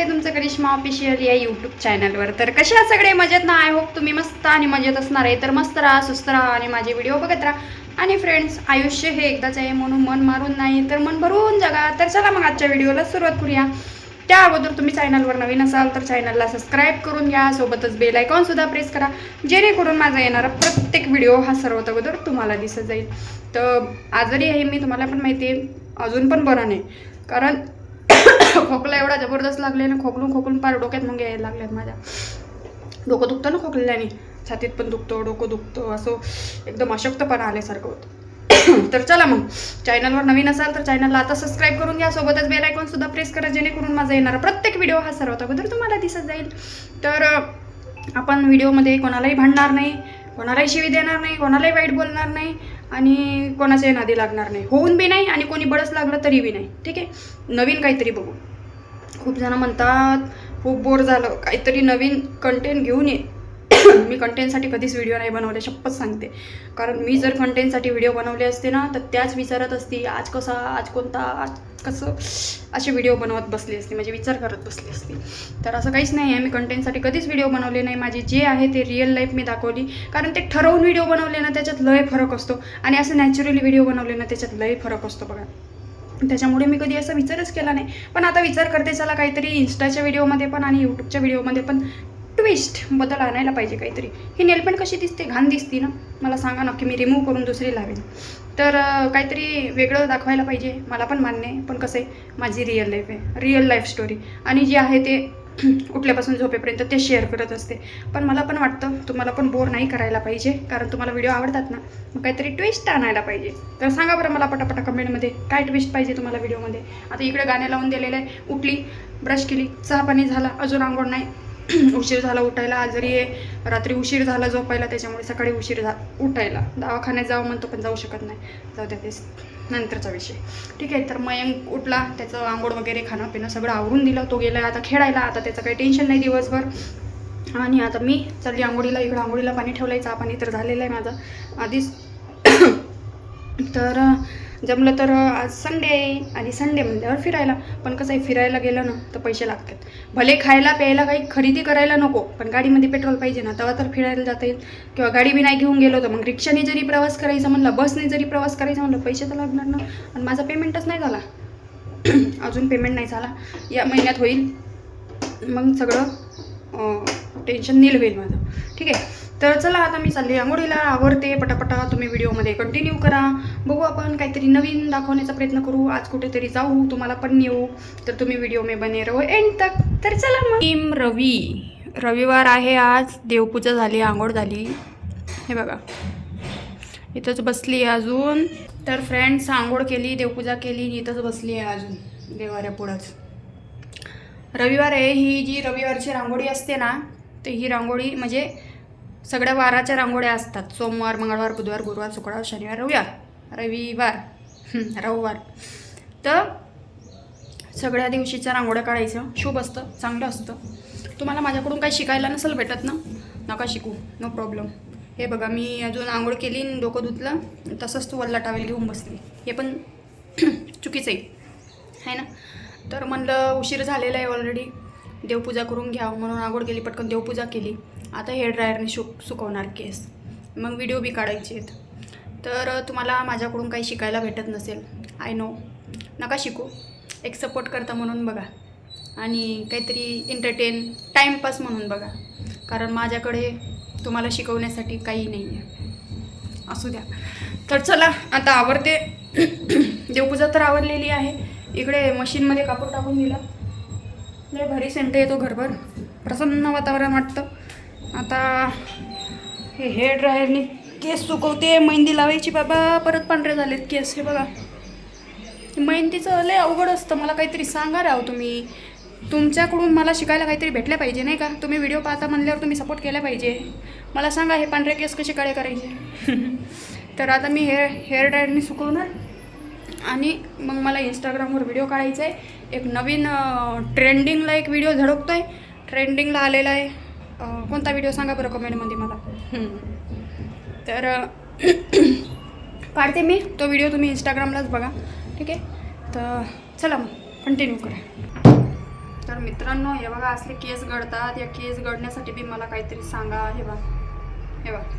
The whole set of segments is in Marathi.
फ्रेंड्स आहे तुमचं करिश्मा ऑफिशियल या यूट्यूब चॅनलवर तर कसे आहात सगळे? मजेत ना? आय होप तुम्ही मस्त आणि मजेत असणार आहे. तर मस्त राहा सुस्त राहा आणि माझे व्हिडिओ बघत राहा. आणि फ्रेंड्स आयुष्य हे एकदाच आहे म्हणून मन मारून नाही तर मन भरून जगा. तर चला मग आजच्या व्हिडिओला सुरुवात करूया. त्या अगोदर तुम्ही चॅनलवर नवीन असाल तर चॅनलला सबस्क्राईब करून घ्या. सोबतच बेल आयकॉन सुद्धा प्रेस करा. जेणेकरून माझा येणारा प्रत्येक व्हिडिओ हा सर्वात अगोदर तुम्हाला दिसत जाईल. तर आजारी आहे मी तुम्हाला पण माहिती आहे. अजून पण बरं नाही. कारण खोकला एवढा जबरदस्त लागले ना खोकलून खोकलून पार डोक्यात मग यायला लागल्यात माझ्या. डोकं दुखतं ना खोकल्याने? छातीत पण दुखतं डोकं दुखतं असं एकदम अशक्तपणा आल्यासारखं होतं. तर चला मग चॅनलवर नवीन असाल तर चॅनलला आता सबस्क्राईब करून घ्या सोबतच बेल आयकॉन सुद्धा प्रेस करा जेणेकरून माझा येणारा प्रत्येक व्हिडिओ हा सर्वात अगोदर तुम्हाला दिसत जाईल. तर आपण व्हिडिओमध्ये कोणालाही भांडणार नाही कोणालाही शिवी देणार नाही कोणालाही वाईट बोलणार नाही. आणि कोणाच्याही नादी लागणार नाही. होऊन बी नाही आणि कोणी बळच लागलं तरी बी नाही. ठीक आहे? नवीन काहीतरी बघू. खूप जण म्हणतात खूप बोर झालं. काहीतरी नवीन कंटेंट घेऊन ये. मी कंटेंटसाठी कधीच व्हिडिओ नाही बनवले शपथ सांगते. कारण मी जर कंटेंटसाठी व्हिडिओ बनवले असते ना तर त्याच विचारत असती आज कसा आज कोणता आज कसं? असे व्हिडिओ बनवत बसली असती म्हणजे विचार करत बसली असती. तर असं काहीच नाही आहे मी कंटेंटसाठी कधीच व्हिडिओ बनवले नाही. माझी जे आहे ते रिअल लाईफ मी दाखवली. कारण ते ठरवून व्हिडिओ बनवले ना त्याच्यात लय फरक असतो. आणि असं नॅचरली व्हिडिओ बनवले ना त्याच्यात लय फरक असतो बघा. त्याच्यामुळे मी कधी असा विचारच केला नाही. पण आता विचार करते चला काहीतरी इन्स्टाच्या व्हिडिओमध्ये पण आणि यूट्यूबच्या व्हिडिओमध्ये पण ट्विस्ट बदल आणायला पाहिजे काहीतरी. ही नेलपेंट कशी दिसते? घाण दिसते ना? मला सांगा नक्की मी रिमूव्ह करून दुसरी लावेन. तर काहीतरी वेगळं दाखवायला पाहिजे मला पण मान्य आहे पण कसं आहे माझी रिअल लाईफ आहे रिअल लाईफ स्टोरी आणि जे आहे ते उठल्यापासून झोपेपर्यंत ते शेअर करत असते. पण मला पण वाटतं तुम्हाला पण बोर नाही करायला पाहिजे कारण तुम्हाला व्हिडिओ आवडतात ना? मग काहीतरी ट्विस्ट आणायला पाहिजे. तर सांगा बरं मला पटापटा कमेंटमध्ये काय ट्विस्ट पाहिजे तुम्हाला व्हिडिओमध्ये आता इकडे गाणे लावून दिलेलं आहे उठली ब्रश केली चहा पाणी झाला अजून आंघोळ नाही. उशीर झाला उठायला. आजारी आहे रात्री उशीर झाला झोपायला त्याच्यामुळे सकाळी उशीर झा उठायला. दवाखान्यात जावं म्हणतो पण जाऊ शकत नाही. जाऊ द्या तेच नंतरचा विषय. ठीक आहे तर मयंक उठला त्याचं आंघोळ वगैरे खाणं पिणं सगळं आवरून दिलं. तो गेला आता खेळायला आता त्याचं काही टेन्शन नाही दिवसभर. आणि आता मी चालली आंघोळीला इकडं आंघोळीला पाणी ठेवलं आहे चहा पाणी तर झालेलं आहे माझं. आधीच. तर जमलं तर आज संडे आहे आणि संडे म्हणल्यावर फिरायला. पण कसं आहे फिरायला गेलं ना तर पैसे लागतात. भले खायला प्यायला काही खरेदी करायला नको पण गाडीमध्ये पेट्रोल पाहिजे ना तेव्हा तर फिरायला जाता येईल. किंवा गाडी बी नाही घेऊन गेलो तर मग रिक्षाने जरी प्रवास करायचा म्हणलं बसने जरी प्रवास करायचा म्हणलं पैसे तर लागणार ना. आणि माझा पेमेंटच नाही झाला. अजून पेमेंट नाही झाला. या महिन्यात होईल. मग सगळं टेन्शन नील होईल माझं. ठीक आहे? तर चला आता मी चालली आंघोळीला. आवडते पटापटा. तुम्ही व्हिडिओमध्ये कंटिन्यू करा. बघू आपण काहीतरी नवीन दाखवण्याचा प्रयत्न करू. आज कुठेतरी जाऊ तुम्हाला पण नेऊ. तर तुम्ही व्हिडिओ मे बने रहो एंड तक. तर चला मग. टीम रवी. रविवार आहे आज. देवपूजा झाली आंघोळ झाली. हे बघा. इथंच बसली आहे अजून. तर फ्रेंड्स आंघोळ केली देवपूजा केली इथंच बसली आहे अजून देवाऱ्या पुढंच. रविवार आहे. ही जी रविवारची रांगोळी असते ना तर ही रांगोळी म्हणजे सगळ्या वाराच्या रांगोळ्या असतात. सोमवार मंगळवार बुधवार गुरुवार शुक्रवार शनिवार रविवार रविवार. रविवार. तर सगळ्या दिवशीच्या रांगोळ्या काढायचं. शुभ असतं चांगलं असतं. तुम्हाला माझ्याकडून काही शिकायला नसेल भेटत ना? नका शिकू. नो प्रॉब्लेम हे बघा मी अजून आंघोळ केली आणि डोकं धुतलं. तसंच तू वल्ला टावेल घेऊन बसली. हे पण चुकीचं आहे. है ना? तर म्हणलं उशीर झालेला आहे ऑलरेडी देवपूजा करून घ्यावं म्हणून आंघोळ केली पटकन देवपूजा केली. आता हेअर ड्रायरने शु सुकवणार केस. मग व्हिडिओ बी काढायचे आहेत. तर तुम्हाला माझ्याकडून काही शिकायला भेटत नसेल. आय नो नका शिकू. एक सपोर्ट करता म्हणून बघा. आणि काहीतरी एंटरटेन टाईमपास म्हणून बघा. कारण माझ्याकडे तुम्हाला शिकवण्यासाठी काही नाही आहे असू द्या. तर चला आता आवडते देवपूजा तर आवडलेली आहे. इकडे मशीनमध्ये कापूर टाकून दिला. लय भारी सेंट येतो घरभर. प्रसन्न वातावरण वाटतं. आता हे हेअर ड्रायरने केस सुकवते मेहंदी लावायची बाबा परत पांढरे झालेत केस हे बघा. मेहंदीचं लय अवघड असतं मला काहीतरी सांगा राव तुम्ही. तुमच्याकडून मला शिकायला काहीतरी भेटलं पाहिजे नाही का? तुम्ही व्हिडिओ पाहता म्हणल्यावर तुम्ही सपोर्ट केला पाहिजे. मला सांगा हे पांढरे केस कसे काळे करायचे? तर आता मी हेअर हेअर ड्रायरने सुकवणार. आणि मग मला इंस्टाग्रामवर व्हिडिओ काढायचा आहे एक नवीन ट्रेंडिंगला एक व्हिडिओ झडकतो आहे ट्रेंडिंगला आलेला आहे. कोणता व्हिडिओ सांगा बरं कमेंटमध्ये मला. तर काढते मी. तो व्हिडिओ तुम्ही इंस्टाग्रामलाच बघा. ठीक आहे? तर चला मग कंटिन्यू करा. तर मित्रांनो हे बघा असले केस गळतात या केस गळण्यासाठी बी मला काहीतरी सांगा. हे बघा. हे बघा.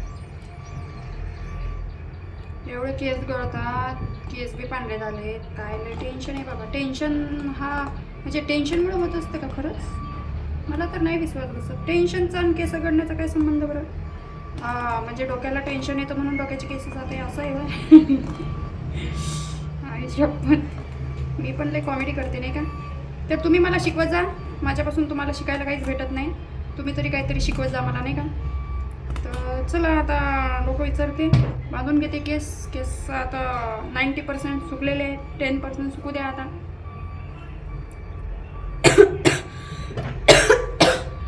एवढे केस गळतात केस बी पांढरे झाले काय टेन्शन आहे बाबा. टेन्शन हा म्हणजे टेन्शनमुळे होत असतं का खरंच? मला तर नाही विश्वास बसत टेन्शनचा आणि केस गडण्याचा काय संबंध बरं? म्हणजे डोक्याला टेन्शन येतं म्हणून डोक्याचे केस जाते असं आहे होय. मी पण लय कॉमेडी करते नाही का? तर तुम्ही मला शिकवत जा. माझ्यापासून तुम्हाला शिकायला काहीच भेटत नाही. तुम्ही तरी काहीतरी शिकवत जा मला नाही का? तर चला आता लोक विचारते. बांधून घेते केस. केस आता नाईंटी पर्सेंट सुकलेले आहेत टेन पर्सेंट सुकू द्या आता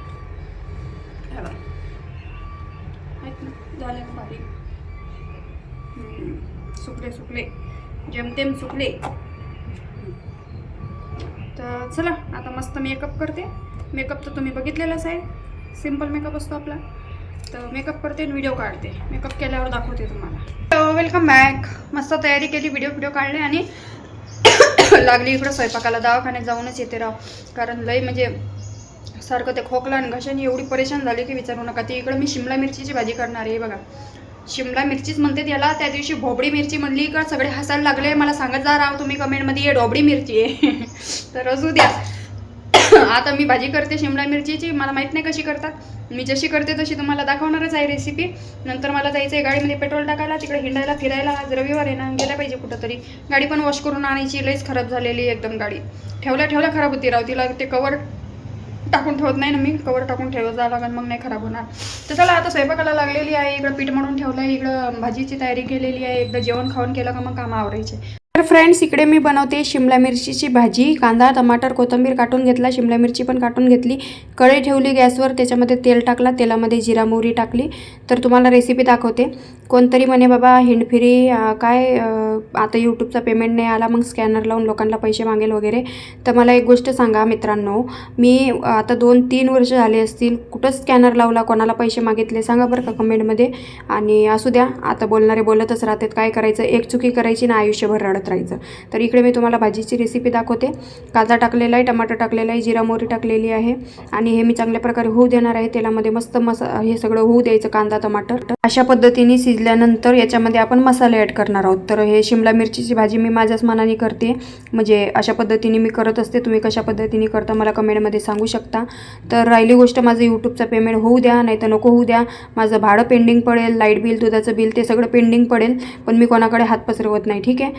हे बघा. आहेत ना झाले ना बारीक हम्म. सुकले सुकले मध्यम चुकले तर चला आता मस्त मेकअप करते. मेकअप तर तुम्ही बघितलेलाच आहे. सिंपल मेकअप असतो आपला. तर मेकअप करते आणि व्हिडिओ काढते. मेकअप केल्यावर दाखवते तुम्हाला. वेलकम बॅक मस्त तयारी केली व्हिडिओ व्हिडिओ काढले आणि लागली इकडं स्वयंपाकाला दवाखान्यात जाऊनच येते राव. कारण लई म्हणजे सारखं ते खोकला आणि घशाने एवढी परेशान झाली की विचारू नका. ती इकडं मी शिमला मिरचीची भाजी करणार आहे बघा. शिमला मिरचीच म्हणते त्याला. त्या दिवशी भोबडी मिरची म्हणली का सगळे हसायला लागले मला सांगत जा राव तुम्ही कमेंटमध्ये ये ढोबडी मिरची आहे तर असू द्या. आता मी भाजी करते शिमला मिरचीची मला माहीत नाही कशी करतात. मी जशी करते तशी तुम्हाला दाखवणारच आहे रेसिपी नंतर मला जायचं आहे गाडीमध्ये पेट्रोल टाकायला तिकडे हिंडायला फिरायला. आज रविवार आहे ना गेला पाहिजे कुठंतरी. गाडी पण वॉश करून आणायची लईच खराब झालेली आहे एकदम गाडी. ठेवल्या ठेवल्या खराब होती राव तिला ते कवर टाकून ठेवत नाही ना मी कवर टाकून ठेवत जावं लागेल मग नाही खराब होणार. तर चला आता स्वयंपाकाला लागलेली आहे इकडं पीठ म्हणून ठेवलं आहे इकडं भाजीची तयारी केलेली आहे एकदा जेवण खाऊन केलं का मग कामं आवरायचे. तर फ्रेंड्स इकडे मी बनवते शिमला मिरचीची भाजी. कांदा टमाटर कोथिंबीर काटून घेतला. शिमला मिरची पण काटून घेतली. कढई ठेवली गॅसवर. त्याच्यामध्ये तेल टाकला. तेलामध्ये जिरा मोहरी टाकली. तर तुम्हाला रेसिपी दाखवते. कोणतरी म्हणे बाबा हिंडफिरी काय आता यूट्यूबचा पेमेंट नाही आला. मग स्कॅनर लावून लोकांना पैसे मागेल वगैरे. तर मला एक गोष्ट सांगा मित्रांनो. मी आता दोन तीन वर्ष झाले असतील. कुठंच स्कॅनर लावला कोणाला पैसे मागितले? सांगा बरं का कमेंटमध्ये आणि असू द्या. आता बोलणारे बोलतच राहतात. काय करायचं? एक चुकी करायची ना आयुष्यभर रडत राहायचं. तर इकडे मी तुम्हाला भाजीची रेसिपी दाखवते. कांदा टाकलेला आहे टमाटर टाकलेला आहे जिरा मोहरी टाकलेली आहे आणि हे मी चांगल्या प्रकारे होऊ देणार आहे. तेलामध्ये मस्त मसा हे सगळं होऊ द्यायचं कांदा टमाटर. अशा पद्धतीने शिजल्यानंतर याच्यामध्ये आपण मसाले ॲड करणार आहोत. तर हे शिमला मिरचीची भाजी मी माझ्याच मनाने करते. म्हणजे अशा पद्धतीने मी करत असते. तुम्ही कशा पद्धतीने करता मला कमेंटमध्ये सांगू शकता. तर राहिली गोष्ट माझं यूट्यूबचं पेमेंट होऊ द्या नाही तर नको होऊ द्या. माझं भाडं पेंडिंग पडेल लाइट बिल दुधाचं बिल ते सगळं पेंडिंग पडेल. पण मी कोणाकडे हात पसरवत नाही ठीक आहे?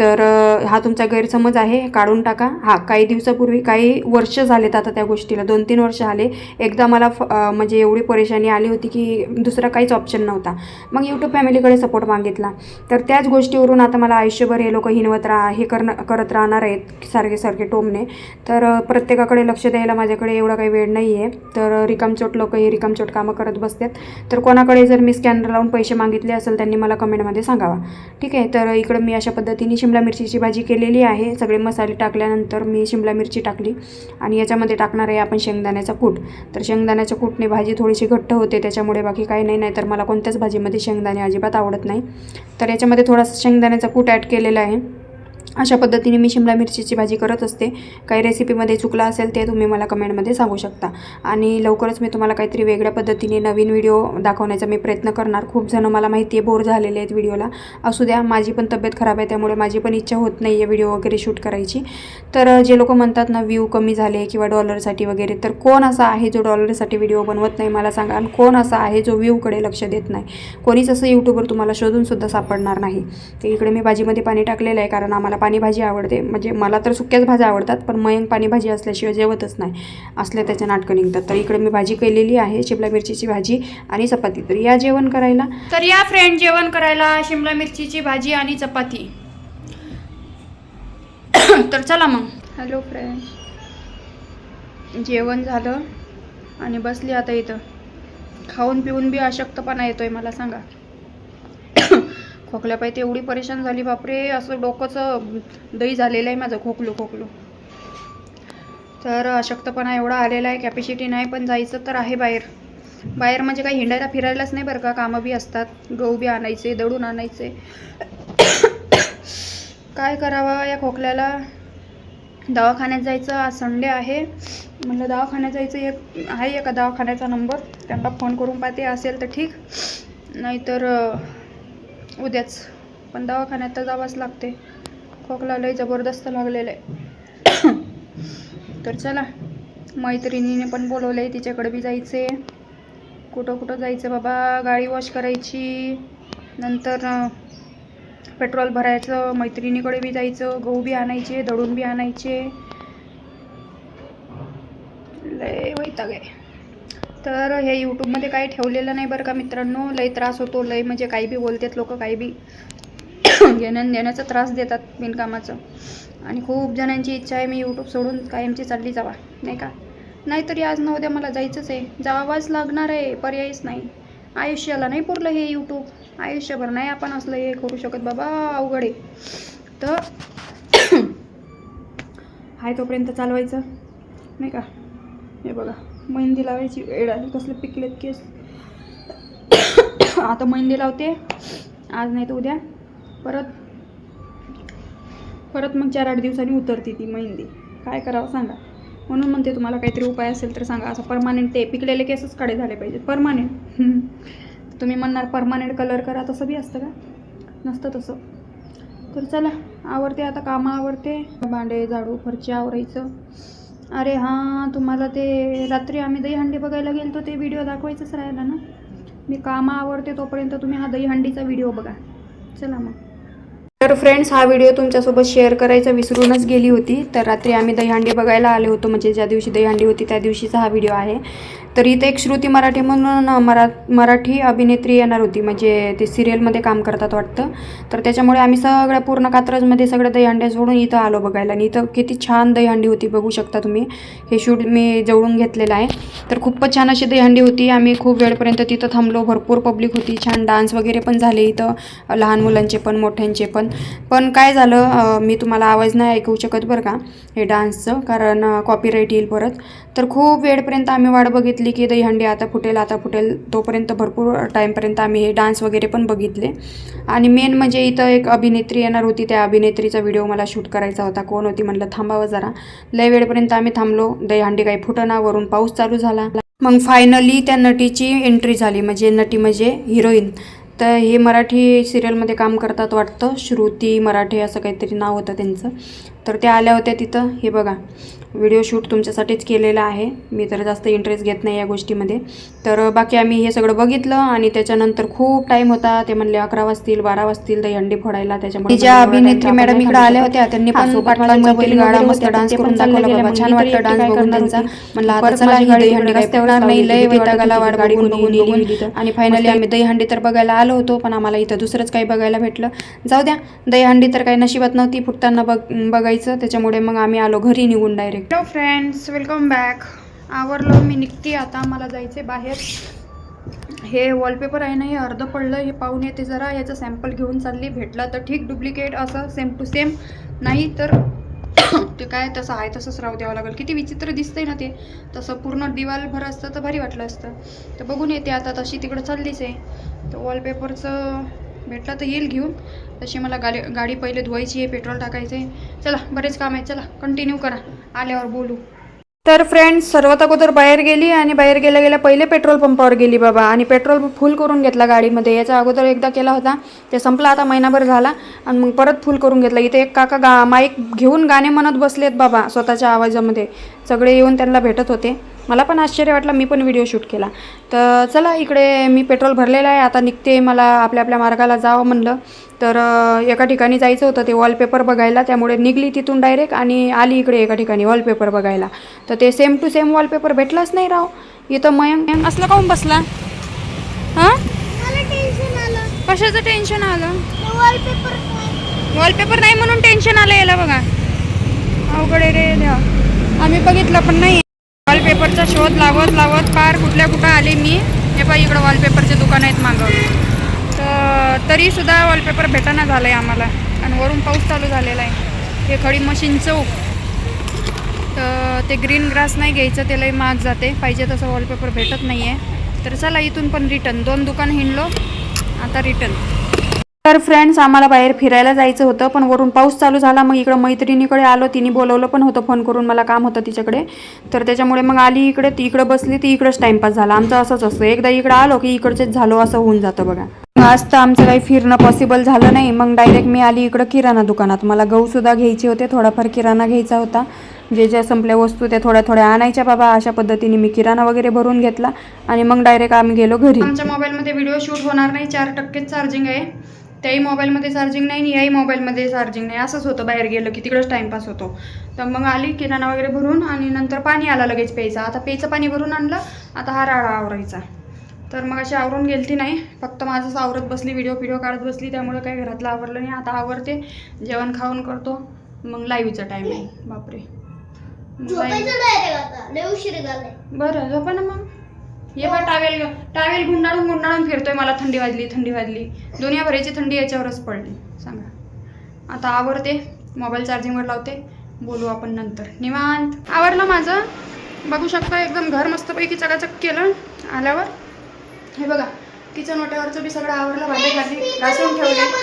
तर हा तुमचा गैरसमज आहे काढून टाका. हा काही दिवसापूर्वी काही वर्ष झालेत आता त्या गोष्टीला. दोन तीन वर्ष आले. एकदा मला फ म्हणजे एवढी परेशानी आली होती की दुसरा काहीच ऑप्शन नव्हता. मग यूट्यूब फॅमिलीकडे सपोर्ट मागितला. तर त्याच गोष्टीवरून आता मला आयुष्यभर हे लोक हिनवत राहा हे करणं करत राहणार आहेत सारखे सारखे टोमणे तर प्रत्येकाकडे लक्ष द्यायला माझ्याकडे एवढा काही वेळ नाही आहे तर रिकामचोट लोक हे रिकामचोट कामं करत बसतात. तर कोणाकडे जर मी स्कॅनर लावून पैसे मागितले असेल त्यांनी मला कमेंटमध्ये सांगावा. ठीक आहे? तर इकडं मी अशा पद्धतीने शिमला मिरचीची भाजी केलेली आहे. सगळे मसाले टाकल्यानंतर मी शिमला मिरची टाकली आणि याच्यामध्ये टाकणार आहे आपण शेंगदाण्याचा कूट. तर शेंगदाण्याच्या कूटने भाजी थोडीशी घट्ट होते त्याच्यामुळे बाकी काही नाही नाही तर मला कोणत्याच भाजीमध्ये शेंगदाणे अजिबात आवडत नाही. तर याच्यामध्ये थोडासा शेंगदाण्याचा कूट ॲड केलेला आहे. अशा पद्धतीने मी शिमला मिरचीची भाजी करत असते. काही रेसिपीमध्ये चुकलं असेल ते तुम्ही मला कमेंटमध्ये सांगू शकता. आणि लवकरच मी तुम्हाला काहीतरी वेगळ्या पद्धतीने नवीन व्हिडिओ दाखवण्याचा मी प्रयत्न करणार. खूप जण मला माहिती आहे बोर झालेले आहेत व्हिडिओला. असू द्या माझी पण तब्येत खराब आहे त्यामुळे माझी पण इच्छा होत नाही आहे व्हिडिओ वगैरे शूट करायची. तर जे लोक म्हणतात ना व्ह्यू कमी झाले किंवा डॉलरसाठी वगैरे तर कोण असा आहे जो डॉलरसाठी व्हिडिओ बनवत नाही? मला सांगा. आणि कोण असा आहे जो व्ह्यूकडे लक्ष देत नाही? कोणीच असं यूट्यूबवर तुम्हाला शोधूनसुद्धा सापडणार नाही. तर इकडे मी भाजीमध्ये पाणी टाकलेलं आहे कारण आम्हाला पाणी भाजी आवडते. म्हणजे मला तर सुक्याच भाज्या आवडतात पण मयंक पाणी भाजी असल्याशिवाय जेवतच नाही. असल्या त्याच्या नाटकं निघतात. तर इकडे मी भाजी केलेली आहे शिमला मिरचीची भाजी आणि चपाती. तर या जेवण करायला? तर या फ्रेंड जेवण करायला शिमला मिरचीची भाजी आणि चपाती. तर चला मग. Hello friend. जेवण झालं आणि बसली आता इथं. खाऊन पिऊन बी अशक्तपणा येतोय मला सांगा. खोकल्या पाहिजे एवढी परेशान झाली. बापरे असं डोकंचं दही झालेलं आहे माझं खोकलो खोकलो. तर अशक्तपणा एवढा आलेला आहे कॅपॅसिटी नाही पण जायचं तर आहे बाहेर. बाहेर म्हणजे काही हिंडायला फिरायलाच नाही बरं का कामं बी असतात. गहू बी आणायचे दळून आणायचे. काय करावं या खोकल्याला? दवाखान्यात जायचं आज संडे आहे. म्हणलं दवाखान्यात जायचं एक आहे एका दवाखान्याचा नंबर. त्यांना फोन करून पाहते असेल तर ठीक. नाहीतर उद्याच. पण दवाखान्यात तर जावंच लागते. खोकला लय जबरदस्त लागलेलं आहे तर चला मैत्रिणीने पण बोलवलं आहे तिच्याकडे बी जायचे कुठं कुठं जायचं बाबा गाडी वॉश करायची. नंतर पेट्रोल भरायचं मैत्रिणीकडे बी जायचं गहू बी आणायचे दळून बी आणायचे. लय वैताग आहे. तर हे यूट्यूबमध्ये काही ठेवलेलं नाही बरं का मित्रांनो. लई त्रास होतो लई म्हणजे काही बी बोलतात लोक काही बी घेणं देण्याचा त्रास देतात बिनकामाचं. आणि खूप जणांची इच्छा आहे मी यूट्यूब सोडून कायमची चालली जावा नाही का? नाहीतरी आज न उद्या मला जायचंच आहे. जावाच लागणार आहे पर्यायच नाही. आयुष्याला नाही पुरलं हे यूट्यूब आयुष्यभर नाही आपण असलं हे करू शकत बाबा अवघड आहे. तर हाय तोपर्यंत चालवायचं नाही का? हे बघा. मेहंदी लावायची वेळ आली कसले पिकलेत केस. आता मेहंदी लावते. आज नाही तर उद्या. परत परत मग चार आठ दिवसांनी उतरते ती मेहंदी. काय करावं सांगा. म्हणून म्हणते तुम्हाला काहीतरी उपाय असेल तर सांगा. असं परमानेंट ते पिकलेले केसच काढे झाले पाहिजेत. परमानेंट तुम्ही म्हणणार परमानेंट कलर करा तसं बी असतं का? नसतं तसं. तर चला आवडते आता कामं आवडते भांडे झाडू फरची आवरायचं. अरे हां तुम्हाला ते रात्री आम्ही दहीहंडी बघायला गेलतो ते व्हिडिओ दाखवायचंच राहिला ना. मी कामं आवडते तोपर्यंत तुम्ही हा दहीहंडीचा व्हिडिओ बघा. चला मग. तर फ्रेंड्स हा व्हिडिओ तुमच्यासोबत शेअर करायचा विसरूनच गेली होती. तर रात्री आम्ही दहीहंडी बघायला आले होतो म्हणजे ज्या दिवशी दहीहंडी होती त्या दिवशीचा हा व्हिडिओ आहे. तर इथे एक श्रुती मराठी म्हणून मरा मराठी अभिनेत्री येणार होती. म्हणजे ते सिरियलमध्ये काम करतात वाटतं. तर त्याच्यामुळे आम्ही सगळ्या पूर्ण कात्रजमध्ये सगळ्या दहीहंड्या सोडून इथं आलो बघायला. आणि इथं किती छान दहीहंडी होती बघू शकता तुम्ही. हे शूट मी जवळून घेतलेलं आहे. तर खूपच छान अशी दहीहंडी होती. आम्ही खूप वेळपर्यंत तिथं थांबलो. भरपूर पब्लिक होती. छान डान्स वगैरे पण झाले इथं. लहान मुलांचे पण मोठ्यांचे पण. पण काय झालं मी तुम्हाला आवाज नाही ऐकवू शकत बरं का हे डान्सचं. कारण कॉपीराईट येईल परत. तर खूप वेळपर्यंत आम्ही वाट बघितली की दहीहंडी आता फुटेल आता फुटेल. तोपर्यंत भरपूर टाईमपर्यंत आम्ही हे डान्स वगैरे पण बघितले. आणि मेन म्हणजे इथं एक अभिनेत्री येणार होती त्या अभिनेत्रीचा व्हिडिओ मला शूट करायचा होता. कोण होती म्हटलं थांबावं जरा. लय वेळपर्यंत आम्ही थांबलो. दहीहंडी काही फुटना वरून पाऊस चालू झाला. मग फायनली त्या नटीची एंट्री झाली म्हणजे नटी म्हणजे हिरोईन तर हे मराठी सिरियलमध्ये काम करतात वाटतं. श्रुती मराठे असं काहीतरी नाव होतं त्यांचं. तर त्या आल्या होत्या तिथं. हे बघा व्हिडिओ शूट तुमच्यासाठीच केलेला आहे. मी तर जास्त इंटरेस्ट घेत नाही या गोष्टीमध्ये. तर बाकी आम्ही हे सगळं बघितलं आणि त्याच्यानंतर खूप टाईम होता. ते म्हणले अकरा वाजतील बारा वाजतील ते अंडी फोडायला. त्याच्यामुळे ज्या अभिनेत्री मॅडम इकडे आल्या होत्या. त्यांनी मस्त डान्स करून दाखवला. छान वाटतं डान्स बघून त्यांचा. म्हणलं आता चला नाही. लय वैतागाला वाट गाडी बघून आणि फायनली आम्ही दहीहंडी तर बघायला आलो होतो पण आम्हाला इथं दुसरंच काही बघायला भेटलं. जाऊ द्या दहीहंडी तर काही नशिबात नव्हती फुटताना बघ बघायचं त्याच्यामुळे मग आम्ही आलो घरी निघून direct hello friends welcome back आवरलो मी निघते आता मला जायचे बाहेर. हे वॉलपेपर आहे ना हे अर्धं पडलं हे पाहून येते जरा. याचं सॅम्पल घेऊन चालली. भेटला तर ठीक डुप्लिकेट असं सेम टू सेम नाही तर ते काय तसं आहे तसंच राहू द्यावं लागेल. किती विचित्र दिसतंय ना ते. तसं पूर्ण दिवालभर असतं तर भारी वाटलं असतं. तर बघून येते आता तशी तिकडं चाललीच आहे. तर वॉलपेपरचं भेटला तर येईल घेऊन. तशी मला गाडी गाडी पहिले धुवायची आहे पेट्रोल टाकायचं आहे. चला बरेच काम आहे. चला कंटिन्यू करा. आल्यावर बोलू. तर फ्रेंड्स सर्वात अगोदर बाहेर गेली आणि बाहेर गेल्या गेल्या पहिले पेट्रोल पंपावर गेली बाबा. आणि पेट्रोल फुल करून घेतला गाडीमध्ये. याच्या अगोदर एकदा केला होता. ते संपला आता महिनाभर झाला. आणि मग परत फुल करून घेतला. इथे एक काका गा माईक घेऊन गाणे म्हणत बसलेत बाबा स्वतःच्या आवाजामध्ये. सगळे येऊन त्यांना भेटत होते. मला पण आश्चर्य वाटलं मी पण व्हिडिओ शूट केला. तर चला इकडे मी पेट्रोल भरलेलं आहे आता निघते मला आपल्या आपल्या मार्गाला जावं म्हणलं. तर एका ठिकाणी जायचं होतं ते वॉलपेपर बघायला त्यामुळे निघली तिथून डायरेक्ट आणि आली इकडे एका ठिकाणी वॉलपेपर बघायला. तर ते सेम टू सेम वॉलपेपर भेटलाच नाही राव. इथं मयंक मयंक असलं काऊन बसला? हां? कशाचं टेन्शन आलं? वॉलपेपर वॉलपेपर नाही. म्हणून टेन्शन आलं याला बघा. अवघड रे आम्ही बघितलं पण नाही. वॉलपेपरचा शोध लावत लावत पार कुठल्या कुठं आले मी हे पहा इकडं वॉलपेपरचे दुकान आहेत मागं. तर तरीसुद्धा वॉलपेपर भेटाना झालं आहे आम्हाला. आणि वरून पाऊस चालू झालेला आहे. हे खडी मशीन चौक. तर ते ग्रीन ग्रास नाही घ्यायचं ते लई महाग जाते. पाहिजे तसं वॉलपेपर भेटत नाही आहे तर चला इथून पण रिटर्न दोन दुकान हिंडलो आता रिटर्न तर फ्रेंड्स आम्हाला बाहेर फिरायला जायचं होतं पण वरून पाऊस चालू झाला. मग इकडं मैत्रिणीकडे आलो तिने बोलवलं पण होतं फोन करून मला काम होतं तिच्याकडे. तर त्याच्यामुळे मग आली इकडे ती इकडं बसली ती इकडंच टाईमपास झाला. आमचं असंच असतं. एकदा इकडं आलो की इकडचेच झालो असं होऊन जातं बघा. आज तर आमचं काही फिरणं पॉसिबल झालं नाही. मग डायरेक्ट मी आली इकडं किराणा दुकानात. मला गहूसुद्धा घ्यायचे होते थोडाफार किराणा घ्यायचा होता. जे ज्या संपल्या वस्तू त्या थोड्या थोड्या आणायच्या बाबा अशा पद्धतीने मी किराणा वगैरे भरून घेतला. आणि मग डायरेक्ट आम्ही गेलो घरी. आमच्या मोबाईलमध्ये व्हिडिओ शूट होणार नाही. चार टक्केच चार्जिंग आहे. त्याही मोबाईलमध्ये चार्जिंग नाही आणि याही मोबाईलमध्ये चार्जिंग नाही. असंच होतं बाहेर गेलं की तिकडंच टाईमपास होतो. तर मग आली किराणा वगैरे भरून आणि नंतर पाणी आला लगेच प्यायचं. आता प्यायचं पाणी भरून आणलं आता हा राळा आवरायचा. तर मग अशी आवरून गेलती नाही. फक्त माझंच आवरत बसली व्हिडिओ व्हिडिओ काढत बसली. त्यामुळे काही घरातलं आवरलं नाही. आता आवरते. जेवण खाऊन करतो. मग लाईव्हचा टाईम आहे. बापरे. बरं झोपा ना मग. ये बा टावेल टावेल गुंडाळून गुंडाळून फिरतोय मला थंडी वाजली थंडी वाजली. दुनियाभराची थंडी याच्यावरच पडली सांगा. आता आवरते मोबाईल चार्जिंगवर लावते बोलू आपण नंतर. निवांत. आवरलं माझं? बघू शकता एकदम घर मस्तपैकी चकाचक केलं आल्यावर. हे बघा किचन ओट्यावरचं बी सगळं आवरलं भाजी घातली घासून ठेवले.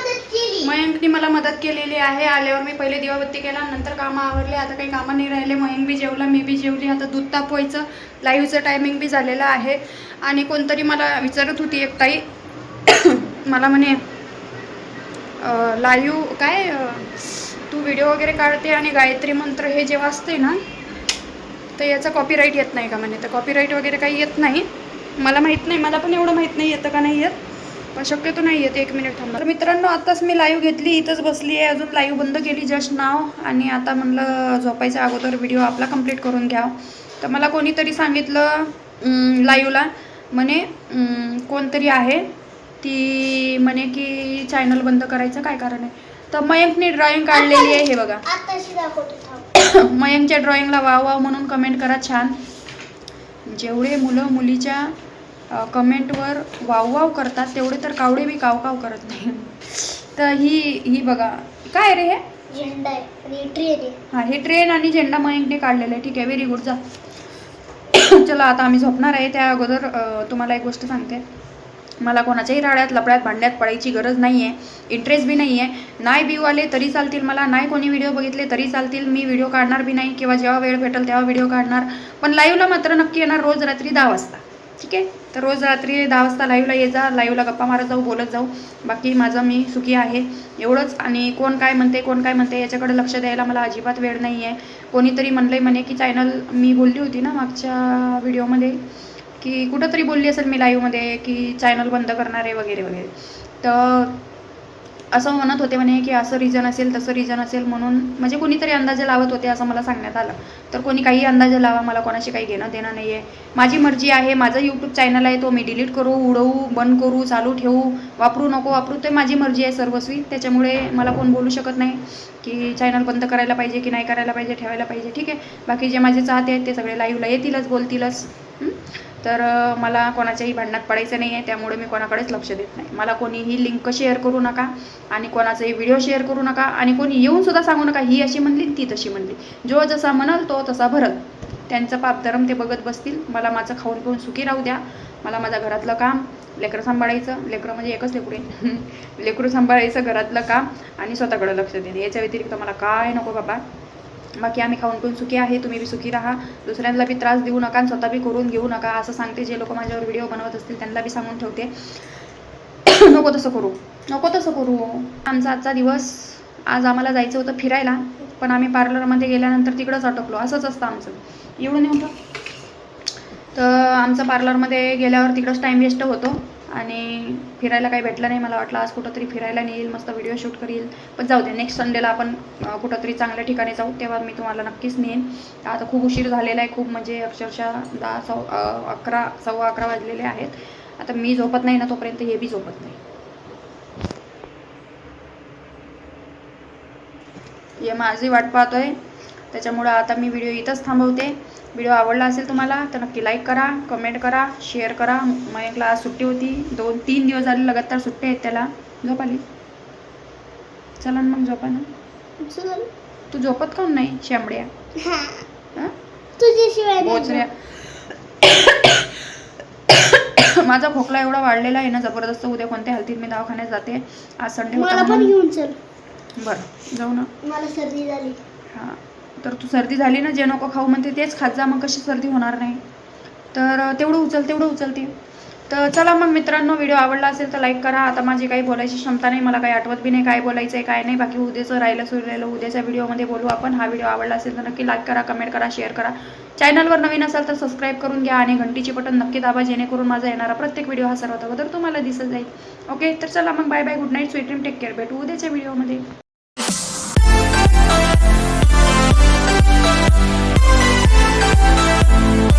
मयंकनी मला मदत केलेली आहे. आल्यावर मी पहिले दिवाबत्ती केला नंतर कामं आवरले. आता काही कामं नाही राहिले. मयंक बी जेवला मी बी जेवली. आता दूध तापवायचं. लाईव्हचं टायमिंग बी झालेलं आहे. आणि कोणतरी मला विचारत होती एक ताई. मला म्हणे लाईव्ह काय तू व्हिडिओ वगैरे काढते आणि गायत्री मंत्र हे जे वाचते ना तर याचा कॉपीराईट येत नाही का म्हणे? तर कॉपीराईट वगैरे काही येत नाही. मला माहीत नाही. मला पण एवढं माहीत नाही येतं का नाही येत. पण शक्यतो नाही येत एक मिनिट थांबा. तर मित्रांनो आताच मी लाईव्ह घेतली इथंच बसली आहे अजून लाईव्ह बंद केली जस्ट नाव आणि आता म्हणलं झोपायच्या अगोदर व्हिडिओ आपला कंप्लीट करून घ्या तर मला कोणीतरी सांगितलं लाईव्हला म्हणे कोणतरी आहे. ती म्हणे की चॅनल बंद करायचं काय कारण आहे? तर मयंकने ड्रॉइंग काढलेली आहे हे बघा. मयंकच्या ड्रॉइंगला वाव वाव म्हणून कमेंट करा छान. जेवढे मुलं मुलीच्या कमेंटवर वाव वाव करतात. तेवढे तर कावडे बी काव काव करत नाही. तर ही ही बघा. काय रे हे? झेंडा आहे. हा हे ट्रेन आणि झेंडा मयंकने काढलेला आहे. ठीक आहे व्हेरी गुड जा. चला आता आम्ही झोपणार आहे. त्या अगोदर तुम्हाला एक गोष्ट सांगते. मला कोणाच्याही राड्यात लपड्यात भांड्यात पडायची गरज नाही आहे इंटरेस्ट बी नाही आहे नाही व्ह्यू आले तरी चालतील मला. नाही कोणी व्हिडिओ बघितले तरी चालतील. मी व्हिडिओ काढणार बी नाही. किंवा जेव्हा वेळ भेटेल तेव्हा व्हिडिओ काढणार. पण लाईव्हला मात्र नक्की येणार रोज रात्री दहा वाजता. ठीक आहे? तर रोज रात्री दहा वाजता लाईव्हला ये जा लाईव्हला गप्पा मारत जाऊ बोलत जाऊ. बाकी माझं मी सुखी आहे. एवढंच. आणि कोण काय म्हणते कोण काय म्हणते याच्याकडे लक्ष द्यायला मला अजिबात वेळ नाही आहे कोणीतरी म्हणलंय म्हणे की चॅनल मी बोलली होती ना मागच्या व्हिडिओमध्ये की कुठंतरी बोलली असेल मी लाईव्हमध्ये की चॅनल बंद करणार आहे वगैरे वगैरे. तर असं म्हणत होते म्हणे की असं रिझन असेल तसं रिझन असेल म्हणून म्हणजे कोणीतरी अंदाजे लावत होते असं मला सांगण्यात आलं. तर कोणी काही अंदाजे लावा मला कोणाशी काही घेणं देणं नाही आहे माझी मर्जी आहे माझं यूट्यूब चॅनल आहे तो मी डिलीट करू उडवू बंद करू चालू ठेवू वापरू नको वापरू ते माझी मर्जी आहे सर्वस्वी. त्याच्यामुळे मला कोण बोलू शकत नाही की चॅनल बंद करायला पाहिजे की नाही करायला पाहिजे ठेवायला पाहिजे. ठीक आहे. बाकी जे माझे चाहते आहेत ते सगळे लाईव्हला येतीलच बोलतीलच. तर मला कोणाच्याही भांडणात पडायचं नाही आहे त्यामुळे मी कोणाकडेच लक्ष देत नाही. मला कोणीही लिंक शेअर करू नका आणि कोणाचाही व्हिडिओ शेअर करू नका आणि कोणी येऊन सुद्धा सांगू नका ही अशी म्हणली ती तशी म्हणली. जो जसा म्हणाल तो तसा भरल. त्यांचं पापधरम ते बघत बसतील. मला माझं खाऊन पिऊन सुखी राहू द्या. मला माझ्या घरातलं काम लेकरं सांभाळायचं. लेकरं म्हणजे एकच लेकरू आहे. लेकरू सांभाळायचं घरातलं काम आणि स्वतःकडं लक्ष देणे. याच्या व्यतिरिक्त मला काय नको बाबा. बाकी आम्ही खाऊन पिऊन सुखी आहे तुम्ही बी सुखी राहा. दुसऱ्यांना बी त्रास देऊ नका आणि स्वतः बी करून घेऊ नका असं सांगते जे लोक माझ्यावर व्हिडिओ बनवत असतील त्यांना बी सांगून ठेवते. नको तसं करू नको तसं करू. आमचा आजचा दिवस आज आम्हाला जायचं होतं फिरायला पण आम्ही पार्लरमध्ये गेल्यानंतर तिकडंच अटकलो असंच असतं आमचं. एवढं नाही होतं तर आमचं पार्लरमध्ये गेल्यावर तिकडंच टाईम वेस्ट होतो. आणि फिरायला काही भेटलं नाही मला वाटलं. आज कुठंतरी फिरायला नेईल मस्त व्हिडिओ शूट करील. पण जाऊ दे नेक्स्ट संडेला आपण कुठंतरी चांगल्या ठिकाणी जाऊ तेव्हा मी तुम्हाला नक्कीच नेईन. आता खूप उशीर झालेला आहे खूप म्हणजे अक्षरशः दहा सव अकरा सव्वा अकरा वाजलेले आहेत. आता मी झोपत नाही ना तोपर्यंत हे बी झोपत नाही. हे माझी वाट पाहतोय. त्याच्यामुळं आता मी व्हिडिओ इथंच थांबवते. व्हिडिओ आवडला असेल तुम्हाला तर नक्की लाईक करा कमेंट करा शेअर करा. मयंकला आज सुट्टी होती. दोन तीन दिवस झाले लगातार सुट्टी आहेत त्याला. झोप आली? चला ना मग झोपा ना. तू झोपत काऊन नाही? शेंबड्या? तुझ्याशिवाय माझा खोकला एवढा वाढलेला आहे ना जबरदस्त उद्या कोणत्या हालतीत मी दवाखान्यात जाते. आज संडे मला पण. घेऊन चल. बरं जाऊ ना. मला सर्दी झाली. हां. तर तू सर्दी झाली ना जे नको खाऊ म्हणते तेच खात जा मग कशी सर्दी होणार नाही. तर तेवढं उचल तेवढं उचलते तर चला मग मित्रांनो व्हिडिओ आवडला असेल तर लाईक करा. आता माझी काही बोलायची क्षमता नाही मला काही आठवत बी नाही काय बोलायचं आहे काय नाही. बाकी उद्याचं राहिलं सुरलेलं उद्याच्या व्हिडिओमध्ये बोलू आपण. हा व्हिडिओ आवडला असेल तर नक्की लाईक करा कमेंट करा शेअर करा. चॅनलवर नवीन असाल तर सबस्क्राईब करून घ्या आणि घंटीची बटन नक्की दाबा जेणेकरून माझा येणारा प्रत्येक व्हिडिओ हा सर्वात अगोदर तुम्हाला दिसत जाईल. ओके तर चला मग bye bye good night sweet dream take care भेटू उद्याच्या व्हिडिओमध्ये. you